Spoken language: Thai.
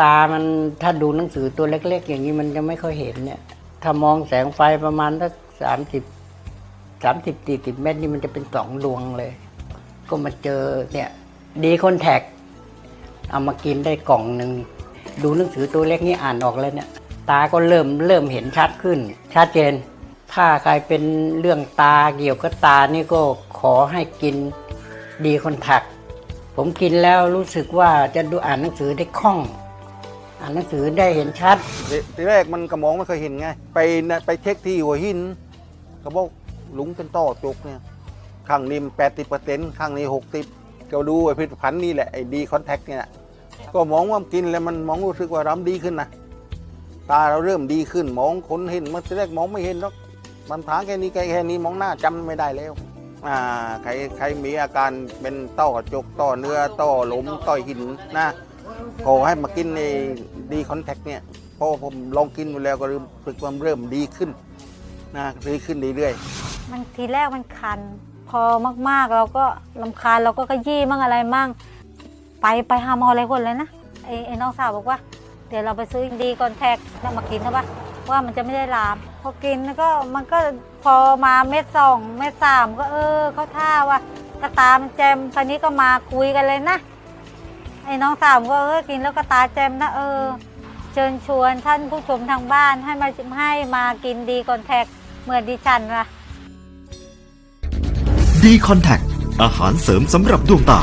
ตามันถ้าดูหนังสือตัวเล็ก ๆ อย่างนี้มันจะไม่ค่อยเห็นเนี่ย ถ้ามองแสงไฟประมาณสักสามสิบสามสิบสี่สิบเมตรนี่มันจะเป็นสองดวงเลย ก็มาเจอเนี่ย ดีคอนแทคเอามากินได้กล่องหนึ่งดูหนังสือตัวเล็กนี่อ่านออกแล้วเนี่ย ตาก็เริ่มเริ่มเห็นชัดขึ้น ชัดเจน ถ้าใครเป็นเรื่องตาเกี่ยวกับตานี่ก็ขอให้กินดีคอนแทคผมกินแล้วรู้สึกว่าจะดูอ่านหนังสือได้คล่อง อ่านหนังสือได้เห็นชัด ทีทีแรกมันกระมองไม่เคยเห็นไง ไปนะไปเช็คที่หัวหินเขาบอกหลุงเป็นต้อจกเนี่ยข้างนี้แปดสิบเปอร์เซ็นต์ข้างนี้หกสิบก็ดูไอ้ผลิตภัณฑ์นี่แหละไอ้ดีคอนแทคเนี่ย ก็มองว่ากินแล้วมันมองรู้สึกว่าเราดีขึ้นนะตาเราเริ่มดีขึ้นมองคนเห็นมันทีแรกมองไม่เห็นหรอกมันถางแค่นี้แค่แค่นี้มองหน้าจำไม่ได้แล้ว อ่าใครใครมีอาการเป็นต้อกระจกต้อเนื้อต้อหลมต้อหินนะ ขอให้มากินในดีคอนแทคเนี่ยเพราะว่าผมลองกินไปแล้วก็รู้สึกว่าเริ่มดีขึ้นนะดีขึ้นเรื่อยๆมันทีแรกมันคัน พอมากๆเราก็ลำคาญเราก็ขยี้มั่งอะไรมั่ง ไปไปหาหมออะไรคนเลยนะไอ้ไอ้น้องสาวบอกว่า เดี๋ยวเราไปซื้อดีคอนแทคแล้วมากินใช่ปะว่ามันจะไม่ได้ลาม พอกินแล้วก็มันก็พอมาเม็ดสองเม็ดสามก็เออเขาท่าว่ากระตามแจมคราวนี้ก็มาคุยกันเลยนะ ไอ้น้องสาวก็เออกินแล้วกระตาแจมนะเออ เชิญชวนท่านผู้ชมทางบ้านให้มาให้มากินดีคอนแทคเหมือนดิฉันว่ะดีคอนแทคอาหารเสริมสำหรับดวงตา